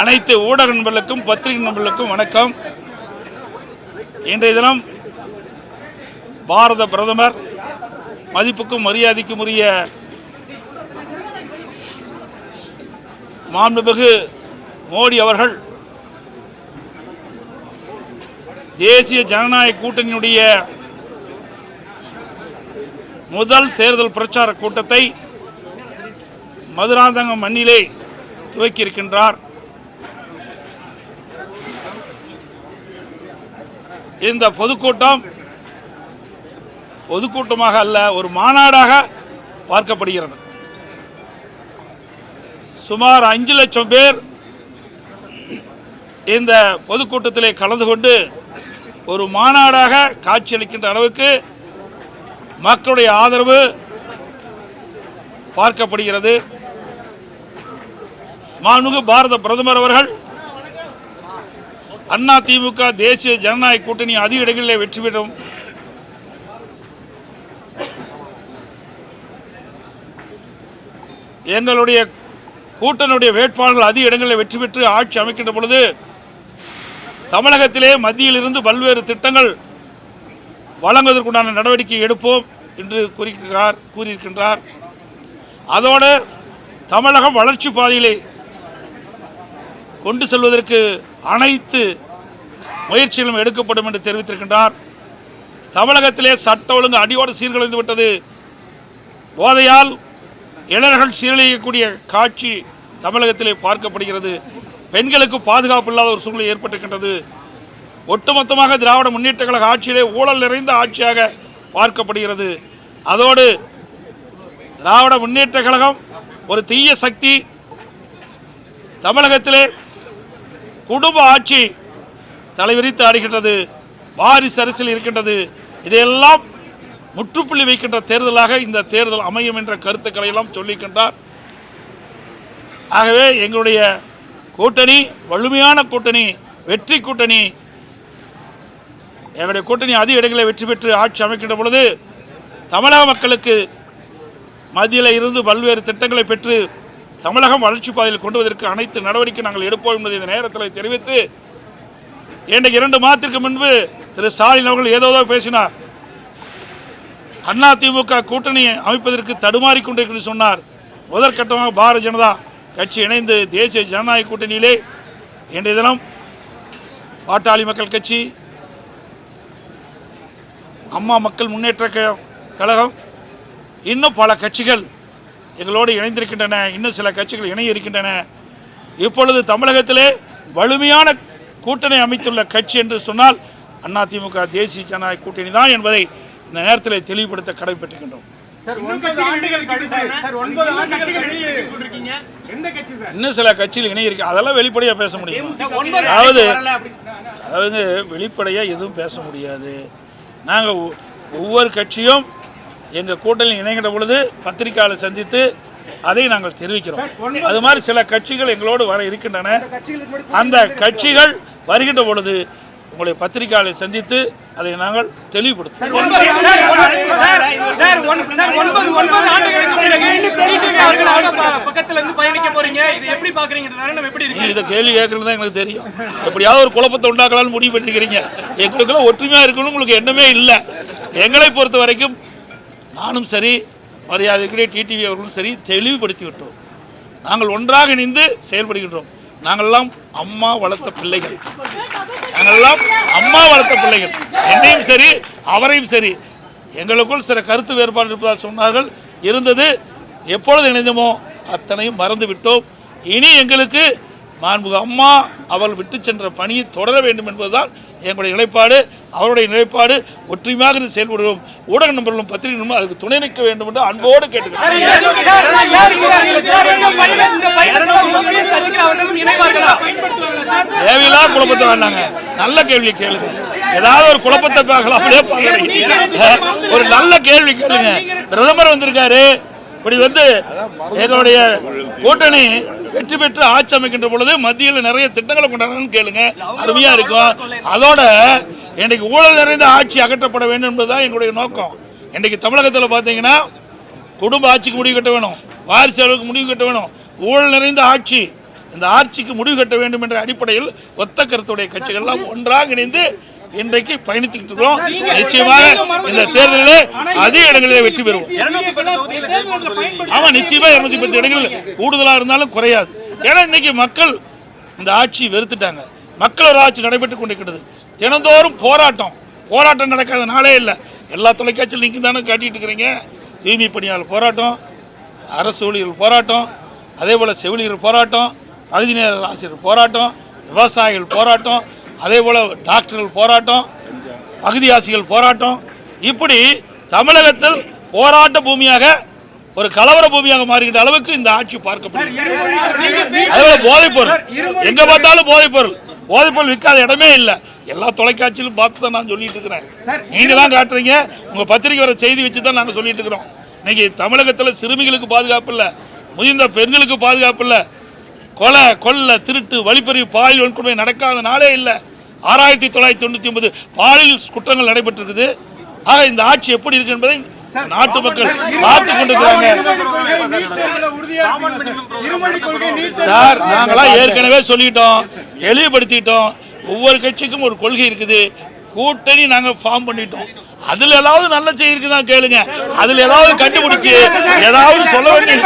அனைத்து ஊடக நண்பர்களுக்கும் பத்திரிகை நண்பர்களுக்கும் வணக்கம். இன்றைய தினம் பாரத பிரதமர் மதிப்புக்கும் மரியாதைக்கும் உரிய மாண்புமிகு மோடி அவர்கள் தேசிய ஜனநாயக கூட்டணியுடைய முதல் தேர்தல் பிரச்சார கூட்டத்தை மதுராந்தகம் மண்ணிலே துவக்கியிருக்கின்றார். இந்த பொதுக்கூட்டம் பொதுக்கூட்டமாக அல்ல ஒரு மாநாடாக பார்க்கப்படுகிறது. சுமார் அஞ்சு லட்சம் பேர் இந்த பொதுக்கூட்டத்திலே கலந்து கொண்டு ஒரு மாநாடாக காட்சியளிக்கின்ற அளவுக்கு மக்களுடைய ஆதரவு பார்க்கப்படுகிறது. மாண்புமிகு பாரத பிரதமர் அவர்கள் அண்ணா திமுக தேசிய ஜனநாயக கூட்டணி அதிக இடங்களிலே வெற்றி பெறும். எங்களுடைய கூட்டணியுடைய வேட்பாளர்கள் அதிக இடங்களில் வெற்றி பெற்று ஆட்சி அமைக்கின்ற பொழுது தமிழகத்திலே மத்தியில் இருந்து பல்வேறு திட்டங்கள் வழங்குவதற்குண்டான நடவடிக்கை எடுப்போம் என்று கூறியிருக்கிறார் கூறியிருக்கின்றார். அதோடு தமிழகம் வளர்ச்சி பாதையிலே கொண்டு செல்வதற்கு அனைத்து முயற்சிகளும் எடுக்கப்படும் என்று தெரிவித்திருக்கின்றார். தமிழகத்திலே சட்ட ஒழுங்கு அடியோடு சீர்குலைந்து விட்டது. போதையால் இளைஞர்கள் சீரழியக்கூடிய காட்சி தமிழகத்திலே பார்க்கப்படுகிறது. பெண்களுக்கு பாதுகாப்பு இல்லாத ஒரு சூழ்நிலை ஏற்பட்டிருக்கின்றது. ஒட்டுமொத்தமாக திராவிட முன்னேற்ற கழக ஆட்சியிலே ஊழல் நிறைந்த ஆட்சியாக பார்க்கப்படுகிறது. அதோடு திராவிட முன்னேற்ற கழகம் ஒரு தீய சக்தி. தமிழகத்திலே குடும்ப ஆட்சி தலைவிரித்து ஆடுகின்றது வாரிசு அரசியல் இருக்கின்றது. இதையெல்லாம் முற்றுப்புள்ளி வைக்கின்ற தேர்தலாக இந்த தேர்தல் அமையும் என்ற கருத்துக்களை எல்லாம் சொல்லிக்கின்றார். ஆகவே எங்களுடைய கூட்டணி வலிமையான கூட்டணி வெற்றி கூட்டணி எங்களுடைய கூட்டணி அதிக இடங்களை வெற்றி பெற்று ஆட்சி அமைக்கின்ற பொழுது தமிழக மக்களுக்கு மத்தியில் இருந்து பல்வேறு திட்டங்களை பெற்று தமிழகம் வளர்ச்சி பாதையில் கொண்டு வருவதற்கு அனைத்து நடவடிக்கை நாங்கள் எடுப்போம் என்பதை இந்த நேரத்தில் தெரிவித்து இன்றைக்கு இரண்டு மாதத்திற்கு முன்பு திரு ஸ்டாலின் அவர்கள் ஏதோதோ பேசினார். அண்ணா திமுக கூட்டணி அமைப்பதற்கு தடுமாறி கொண்டிருக்கிறது சொன்னார். முதற்கட்டமாக பாரதிய ஜனதா கட்சி இணைந்து தேசிய ஜனநாயக கூட்டணியிலே இன்றைய தினம் பாட்டாளி மக்கள் கட்சி அம்மா மக்கள் முன்னேற்ற கழகம் இன்னும் பல கட்சிகள் எங்களோடு இணைந்திருக்கின்றன. இன்னும் சில கட்சிகள் இணைய இருக்கின்றன இப்பொழுது தமிழகத்திலே வலிமையான கூட்டணி அமைத்துள்ள கட்சி என்று சொன்னால் அதிமுக தேசிய ஜனநாயக கூட்டணி தான் என்பதை இந்த நேரத்தில் தெளிவுபடுத்த சார் இன்னும் சில கட்சியில் இணைய இருக்கு அதெல்லாம் வெளிப்படையாக பேச முடியும்? அதாவது அதாவது வெளிப்படையாக எதுவும் பேச முடியாது. நாங்கள் ஒவ்வொரு கட்சியும் எங்கள் கூட்டணியில் இணைகின்ற பொழுது பத்திரிக்கையாளர் சந்தித்து அதை நாங்கள் தெரிவிக்கிறோம். அது மாதிரி சில கட்சிகள் எங்களோடு வர இருக்கின்றன. அந்த கட்சிகள் வருகின்ற பொழுது உங்களை பத்திரிக்கையாளரை சந்தித்து அதை நாங்கள் போறீங்க இது கேள்வி கேட்கறது தான் எங்களுக்கு தெரியும். எப்படியாவது ஒரு குழப்பத்தை உண்டாக்கலாம்னு முடிவு பண்ணிக்கிறீங்க. எங்களுக்கெல்லாம் ஒற்றுமையாக இருக்கணும் உங்களுக்கு எண்ணமே இல்லை. எங்களை பொறுத்த வரைக்கும் நானும் சரி மரியாதைக்குரிய டிடிவி அவர்களும் சரி தெளிவுபடுத்தி விட்டோம் நாங்கள் ஒன்றாக இணைந்து செயல்படுகின்றோம். நாங்கள்லாம் அம்மா வளர்த்த பிள்ளைகள். நாங்கள்லாம் அம்மா வளர்த்த பிள்ளைகள். என்னையும் சரி அவரையும் சரி. எங்களுக்குள் சில கருத்து வேறுபாடு இருப்பதாக சொன்னார்கள். இருந்தது எப்பொழுது இணைந்தோமோ அத்தனையும் மறந்து விட்டோம் இனி எங்களுக்கு மாண்புக அம்மா அவள் விட்டு சென்ற பணியை தொடர வேண்டும் என்பதுதான் எங்களுடைய நிலைப்பாடு. அவருடைய நிலைப்பாடு ஒற்றுமையாக செயல்படுவோம் ஊடக நண்பர்களும் பத்திரிகை நண்பர்களும் அதுக்கு துணை நிற்க வேண்டும் என்று அன்போடு கேட்டுக்கிறேன் தேவையில்லா குழப்பத்தை வேண்டாங்க. நல்ல கேள்வி கேளுங்க. ஏதாவது ஒரு குழப்பத்தை பார்க்கலாம். அப்படியே பார்க்குறீங்க. ஒரு நல்ல கேள்வி கேளுங்க. பிரதமர் வந்திருக்காரு. இப்படி வந்து எங்களுடைய கூட்டணி வெற்றி பெற்று ஆட்சி அமைக்கின்ற பொழுது மத்தியில் நிறைய திட்டங்களை கொண்டாடுறோம்னு கேளுங்க. அருமையா இருக்கும். அதோட இன்னைக்கு ஊழல் நிறைந்த ஆட்சி அகற்றப்பட வேண்டும் என்பதுதான் எங்களுடைய நோக்கம். இன்னைக்கு தமிழகத்தில் பார்த்தீங்கன்னா குடும்ப ஆட்சிக்கு முடிவு கட்ட வேணும். வாரிசு அளவுக்கு முடிவு கட்ட வேணும். ஊழல் நிறைந்த ஆட்சி இந்த ஆட்சிக்கு முடிவு கட்ட வேண்டும் என்ற அடிப்படையில் ஒத்த கருத்துடைய கட்சிகள்லாம் ஒன்றாக இணைந்து இன்றைக்கு பயணித்துக்கிட்டு இருக்கிறோம் நிச்சயமாக இந்த தேர்தலில் அதிக இடங்களிலே வெற்றி பெறுவோம். ஆமா நிச்சயமா இருநூத்தி பத்து இடங்கள் கூடுதலா இருந்தாலும் குறையாது. ஏன்னா இன்னைக்கு மக்கள் இந்த ஆட்சி வெறுத்துட்டாங்க. மக்கள் ஒரு ஆட்சி நடைபெற்று கொண்டிருக்கிறது. தினந்தோறும் போராட்டம். போராட்டம் நடக்காத நாளே இல்லை. எல்லா தொலைக்காட்சியில் நீங்க தானே காட்டிட்டு இருக்கிறீங்க. தூய்மை பணியாளர் போராட்டம் அரசு ஊழியர்கள் போராட்டம் அதே போல் செவிலியர் போராட்டம் பகுதி நேர ஆசிரியர் போராட்டம் விவசாயிகள் போராட்டம் அதே போல் டாக்டர்கள் போராட்டம் பகுதி ஆசிரியர்கள் போராட்டம். இப்படி தமிழகத்தில் போராட்ட பூமியாக ஒரு கலவர பூமியாக மாறுகின்ற அளவுக்கு இந்த ஆட்சி பார்க்கப்படுகிறது. அதே போதைப் பொருள். எங்க பார்த்தாலும் போதைப் பொருள். போதைப் பொருள் விற்காத இடமே இல்லை. எல்லா தொலைக்காட்சியிலும் பார்த்து தான் நான் சொல்லிட்டு இருக்கிறேன். நீங்க தான் காட்டுறீங்க. உங்க பத்திரிக்கை வர செய்தி வச்சு தான் நாங்கள் சொல்லிட்டு இருக்கிறோம். இன்னைக்கு தமிழகத்தில் சிறுமிகளுக்கு பாதுகாப்பு இல்லை. முதிர்ந்த பெண்களுக்கு பாதுகாப்பு இல்லை. கொலை கொள்ளை திருட்டு வழிப்பறிவு பாலியல் வன்கொடுமை நடக்காத நாளே இல்லை. ஆறாயிரத்தி தொள்ளாயிரத்தி தொண்ணூற்றி ஒன்பது பாலியல் குற்றங்கள் நடைபெற்றிருக்குது. ஆக இந்த ஆட்சி எப்படி இருக்கு என்பதை நாட்டு மக்கள் பார்த்து கொண்டிருக்கிறாங்க. சார்? நாங்களாம் ஏற்கனவே சொல்லிட்டோம் தெளிவுபடுத்திட்டோம். ஒவ்வொரு கட்சிக்கும் ஒரு கொள்கை இருக்குது. கூட்டணி நாங்க ஃபார்ம் பண்ணிட்டோம் அதுல ஏதாவது நல்ல செய்தி இருக்குதா கேளுங்க அதுல ஏதாவது கண்டுபிடிச்சு ஏதாவது சொல்ல வேண்டிய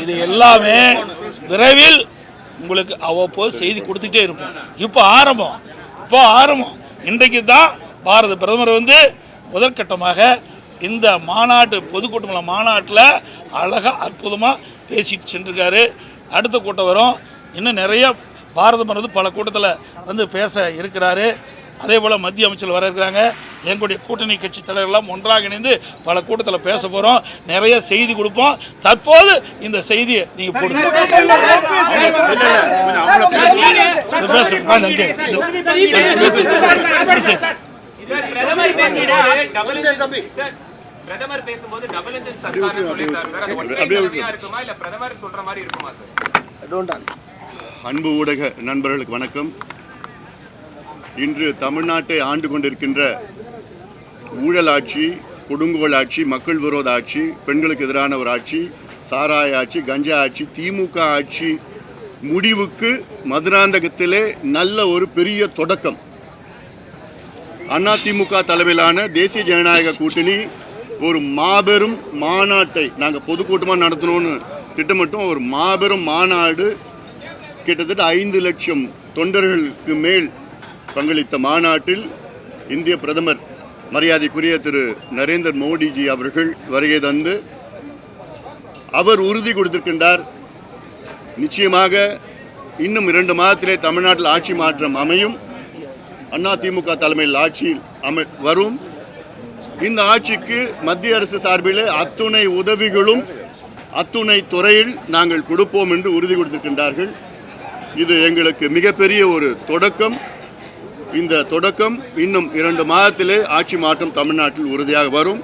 இது எல்லாமே விரைவில் உங்களுக்கு அவ்வப்போது செய்தி கொடுத்துட்டே இருப்போம் இப்போ ஆரம்பம் இப்போ ஆரம்பம் இன்றைக்கு தான் பாரத பிரதமர் வந்து முதற்கட்டமாக இந்த மாநாட்டு பொதுக்கூட்டமில்ல மாநாட்டில் அழகாக அற்புதமாக பேசிட்டு சென்றிருக்காரு. அடுத்த கூட்டம் வரும். இன்னும் நிறைய பாரதம் வந்து பல கூட்டத்தில் வந்து பேச இருக்கிறாரு. அதே போல் மத்திய அமைச்சர் வர இருக்கிறாங்க. எங்களுடைய கூட்டணி கட்சி தலைவர்கள்லாம் ஒன்றாக இணைந்து பல கூட்டத்தில் பேச போகிறோம் நிறைய செய்தி கொடுப்போம். தற்போது இந்த செய்தியை நீங்கள் போடுங்க பேசுங்க. பிரதமர் பேசும்போது டபுள் இன்ஜின் சார், பிரதமர் பேசும்போது டபுள் இன்ஜின் சர்க்கார்னு சொல்லியிருக்காரு சார். அது ஒற்றை அப்படியே தலைமையா இருக்குமா? இல்ல பிரதமர் சொல்ற மாதிரி இருக்குமா சார்? அன்பு ஊடக நண்பர்களுக்கு வணக்கம். இன்று தமிழ்நாட்டை ஆண்டு கொண்டிருக்கின்ற ஊழல் ஆட்சி கொடுங்கோல் ஆட்சி மக்கள் விரோத ஆட்சி பெண்களுக்கு எதிரான ஒரு ஆட்சி சாராய ஆட்சி கஞ்சா ஆட்சி திமுக ஆட்சி முடிவுக்கு மதுராந்தகத்திலே நல்ல ஒரு பெரிய தொடக்கம். அதிமுக தலைமையிலான தேசிய ஜனநாயக கூட்டணி ஒரு மாபெரும் மாநாட்டை நாங்கள் பொதுக்கூட்டமாக நடத்தணும்னு திட்டமிட்டோம். ஒரு மாபெரும் மாநாடு கிட்டத்தட்ட ஐந்து லட்சம் தொண்டர்களுக்கு மேல் பங்களித்த மாநாட்டில் இந்திய பிரதமர் மரியாதைக்குரிய திரு நரேந்திர மோடிஜி அவர்கள் வருகை தந்து அவர் உறுதி கொடுத்திருக்கின்றார். நிச்சயமாக இன்னும் இரண்டு மாதத்திலே தமிழ்நாட்டில் ஆட்சி மாற்றம் அமையும். அண்ணா திமுக தலைமையில் ஆட்சியில் அமை வரும். இந்த ஆட்சிக்கு மத்திய அரசு சார்பில் அத்துணை உதவிகளும் அத்துணை துறையில் நாங்கள் கொடுப்போம் என்று உறுதி கொடுத்திருக்கின்றார்கள். இது எங்களுக்கு மிகப்பெரிய ஒரு தொடக்கம். இந்த தொடக்கம் இன்னும் இரண்டு மாதத்திலே ஆட்சி மாற்றம் தமிழ்நாட்டில் உறுதியாக வரும்.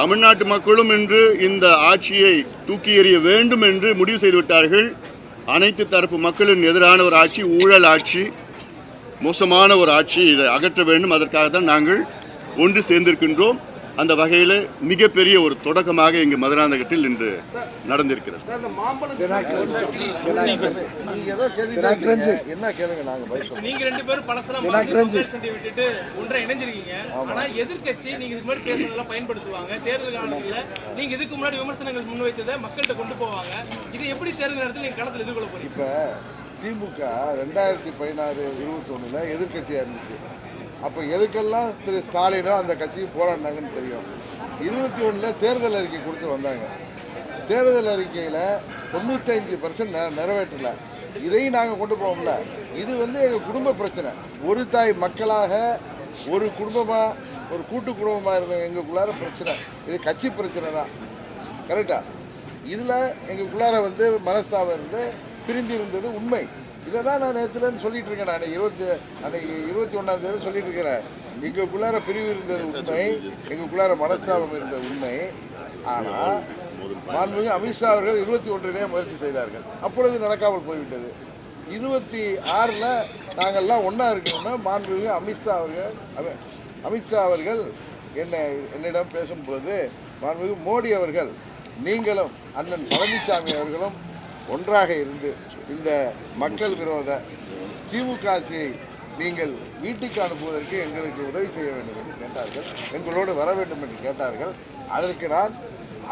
தமிழ்நாட்டு மக்களும் இன்று இந்த ஆட்சியை தூக்கி எறிய வேண்டும் என்று முடிவு செய்துவிட்டார்கள். அனைத்து தரப்பு மக்களின் எதிரான ஒரு ஆட்சி ஊழல் ஆட்சி மோசமான ஒரு ஆட்சி இதை அகற்ற வேண்டும். அதற்காக தான் நாங்கள் ஒன்று சேர்ந்திருக்கின்றோம். அந்த வகையில் மிகப்பெரிய ஒரு தொடக்கமாக இங்கு மதுராந்தகத்தில் இன்று நடந்திருக்கிறது. என்ன கேளுங்க? நாங்க பதில் சொல்றோம். நீங்க ரெண்டு பேரும் பழசெல்லாம் எனக்கு மறந்து தெரிஞ்சு. பேசுறதை விட்டுட்டு ஒன்றை இணைஞ்சிருக்கீங்க. ஆனா எதிர்க்கட்சி நீங்க இதுக்கு முன்னாடி பேசுனதெல்லாம் பயன்படுத்துவாங்க. தேர்தல் காலத்துல நீங்க இதுக்கு முன்னாடி விமர்சனங்கள் முன்வைத்ததை மக்கள்கிட்ட கொண்டு போவாங்க. இது எப்படி தேர்தல் நேரத்தில் நீங்க களத்தில் எதிர்கொள்ள போறீங்க? இப்ப திமுக ரெண்டாயிரத்தி பதினாறு இருபத்தி ஒண்ணுல எதிர்கட்சியா இருந்துச்சு. அப்போ எதுக்கெல்லாம் திரு ஸ்டாலினோ அந்த கட்சிக்கு போராடினாங்கன்னு தெரியும். இருபத்தி ஒன்றில் தேர்தல் அறிக்கை கொடுத்து வந்தாங்க. தேர்தல் அறிக்கையில் தொண்ணூத்தஞ்சு பர்சன்ட் நிறைவேற்றல. இதையும் நாங்கள் கொண்டு போவோம்ல. இது வந்து எங்கள் குடும்ப பிரச்சனை. ஒரு தாய் மக்களாக ஒரு குடும்பமாக ஒரு கூட்டு குடும்பமாக இருந்த எங்களுக்குள்ளார பிரச்சனை. இது கட்சி பிரச்சனை தான். கரெக்டாக இதில் எங்களுக்குள்ளார வந்து மனஸ்தாபம் இருந்து பிரிந்து இருந்தது உண்மை. இதை தான் நான் நேற்றுலேருந்து சொல்லிட்டு இருக்கேன் நான். இருபத்தி அன்னைக்கு இருபத்தி ஒன்றாம் தேதி சொல்லிட்டு இருக்கிறேன். எங்களுக்குள்ளார பிரிவு இருந்தது உண்மை. எங்களுக்குள்ளார மனஸ்தாபம் இருந்தது உண்மை. ஆனால் மாண்புமிகு அமித்ஷா அவர்கள் இருபத்தி ஒன்றிலே முயற்சி செய்தார்கள். அப்பொழுது நடக்காமல் போய்விட்டது. இருபத்தி ஆறில் நாங்கள்லாம் ஒன்றா இருக்கணும்னா மாண்புமிகு அமித்ஷா அவர்கள் அமி- அமித்ஷா அவர்கள் என்னை என்னிடம் பேசும்பொழுது மாண்புமிகு மோடி அவர்கள் நீங்களும் அண்ணன் பழனிசாமி அவர்களும் ஒன்றாக இருந்து இந்த மக்கள் விரோத திமுக ஆட்சியை நீங்கள் வீட்டுக்கு அனுப்புவதற்கு எங்களுக்கு உதவி செய்ய வேண்டும் என்று கேட்டார்கள். எங்களோடு வர வேண்டும் என்று கேட்டார்கள். அதற்கு நான்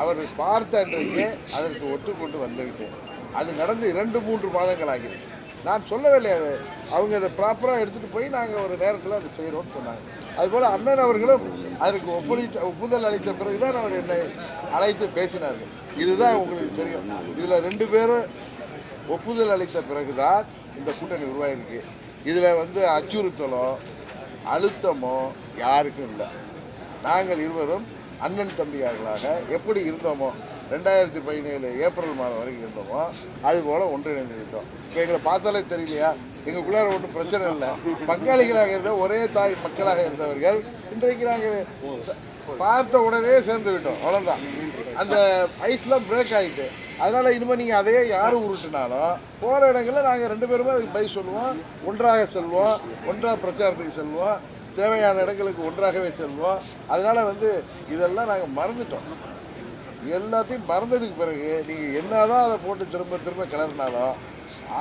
அவர் பார்த்த அன்றைக்கே அதற்கு ஒத்துக்கொண்டு வந்துவிட்டேன். அது நடந்து இரண்டு மூன்று மாதங்கள் ஆகிறது. நான் சொல்லவில்லை அது. அவங்க அதை ப்ராப்பராக எடுத்துகிட்டு போய் நாங்கள் ஒரு நேரத்தில் அதை செய்கிறோம்னு சொன்னாங்க. அதுபோல் அண்ணன் அவர்களும் அதற்கு ஒப்பளித்த ஒப்புதல் அளித்த பிறகு தான் அவர் என்னை அழைத்து பேசினார்கள். இதுதான் உங்களுக்கு தெரியும். இதில் ரெண்டு பேரும் ஒப்புதல் அளித்த பிறகு தான் இந்த கூட்டணி உருவாகிருக்கு இதில் வந்து அச்சுறுத்தலோ அழுத்தமோ யாருக்கும் இல்லை. நாங்கள் இருவரும் அண்ணன் தம்பியார்களாக எப்படி இருந்தோமோ ரெண்டாயிரத்தி பதினேழு ஏப்ரல் மாதம் வரைக்கும் இருந்தோமோ அது போல் ஒன்றிணைந்து இப்போ எங்களை பார்த்தாலே தெரியலையா? எங்களுக்குள்ளார ஒன்றும் பிரச்சனை இல்லை. பங்காளிகளாக இருந்த ஒரே தாய் மக்களாக இருந்தவர்கள் இன்றைக்கு நாங்கள் பார்த்த உடனே சேர்ந்து விட்டோம். அவ்வளோதான் அந்த ஐஸ்லாம் பிரேக் ஆகிட்டு அதனால இனிமேல் நீங்கள் அதையே யார் உருட்டுனாலும் போகிற இடங்களில் நாங்கள் ரெண்டு பேருமே அதுக்கு பை சொல்லுவோம். ஒன்றாக செல்வோம். ஒன்றாக பிரச்சாரத்துக்கு செல்வோம். தேவையான இடங்களுக்கு ஒன்றாகவே செல்வோம். அதனால் வந்து இதெல்லாம் நாங்கள் மறந்துட்டோம். எல்லாத்தையும் மறந்ததுக்கு பிறகு நீங்கள் என்னதான் அதை போட்டு திரும்ப திரும்ப கிளறினாலும்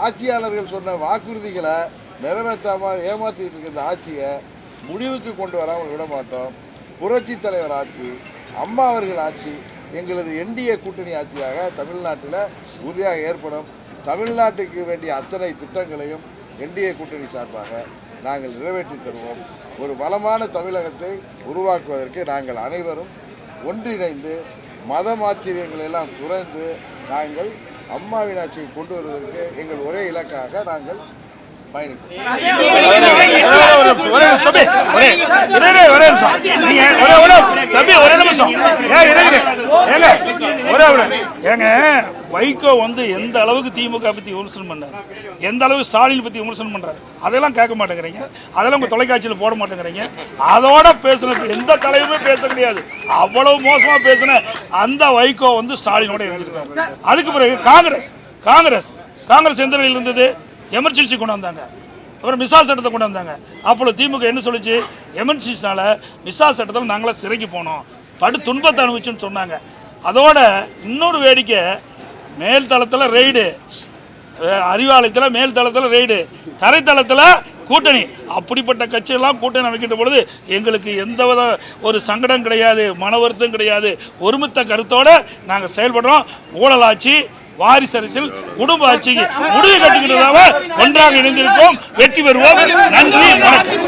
ஆட்சியாளர்கள் சொன்ன வாக்குறுதிகளை நிறைவேற்றாமல் ஏமாற்றிட்டு இருக்கிற இந்த ஆட்சியை முடிவுக்கு கொண்டு வராமல் விட மாட்டோம். புரட்சி தலைவர் ஆட்சி அம்மா அவர்கள் ஆட்சி எங்களது என்டிஏ கூட்டணி ஆட்சியாக தமிழ்நாட்டில் உறுதியாக ஏற்படும். தமிழ்நாட்டுக்கு வேண்டிய அத்தனை திட்டங்களையும் என்டிஏ கூட்டணி சார்பாக நாங்கள் நிறைவேற்றி தருவோம். ஒரு வளமான தமிழகத்தை உருவாக்குவதற்கு நாங்கள் அனைவரும் ஒன்றிணைந்து மத ஆச்சரியங்களை எல்லாம் துறந்து நாங்கள் அம்மாவின் ஆட்சியை கொண்டு வருவதற்கு எங்கள் ஒரே இலக்காக நாங்கள் வைகோ வந்து எந்த அளவுக்கு திமுக பத்தி விமர்சனம் பண்ணார் எந்த அளவுக்கு ஸ்டாலின் பத்தி விமர்சனம் பண்றாரு அதெல்லாம் கேட்க மாட்டேங்கிறீங்க அதெல்லாம் உங்க தொலைக்காட்சியில் போட மாட்டேங்கிறீங்க அதோட பேசுன எந்த தலைவருமே பேச கிடையாது அவ்வளவு மோசமா பேசின அந்த வைகோ வந்து ஸ்டாலினோட இருந்திருக்காரு அதுக்கு பிறகு காங்கிரஸ் காங்கிரஸ் காங்கிரஸ் எந்த நிலையில் இருந்தது எமர்ஜென்சி கொண்டு வந்தாங்க. அப்புறம் மிசா சட்டத்தை கொண்டு வந்தாங்க. அப்போ திமுக என்ன சொல்லிச்சு? எமர்ஜென்சினால மிசா சட்டத்தில் நாங்களாம் சிறைக்கு போனோம். படு துன்பத்தை அனுபவிச்சுன்னு சொன்னாங்க. அதோட இன்னொரு வேடிக்கை மேல் தளத்தில் ரெய்டு. அறிவாலயத்தில் மேல் தளத்தில் ரெய்டு. தரைத்தளத்தில் கூட்டணி. அப்படிப்பட்ட கட்சியெல்லாம் கூட்டணி அமைக்கின்ற பொழுது எங்களுக்கு எந்த வித ஒரு சங்கடம் கிடையாது மன வருத்தம் கிடையாது. ஒருமித்த கருத்தோடு நாங்கள் செயல்படுறோம். ஊழலாட்சி வாரிசு அரசியல் குடும்ப ஆட்சிக்கு முடிவு கட்டுகிறதாக ஒன்றாக இணைந்திருக்கோம் வெற்றி பெறுவோம். நன்றி வணக்கம்.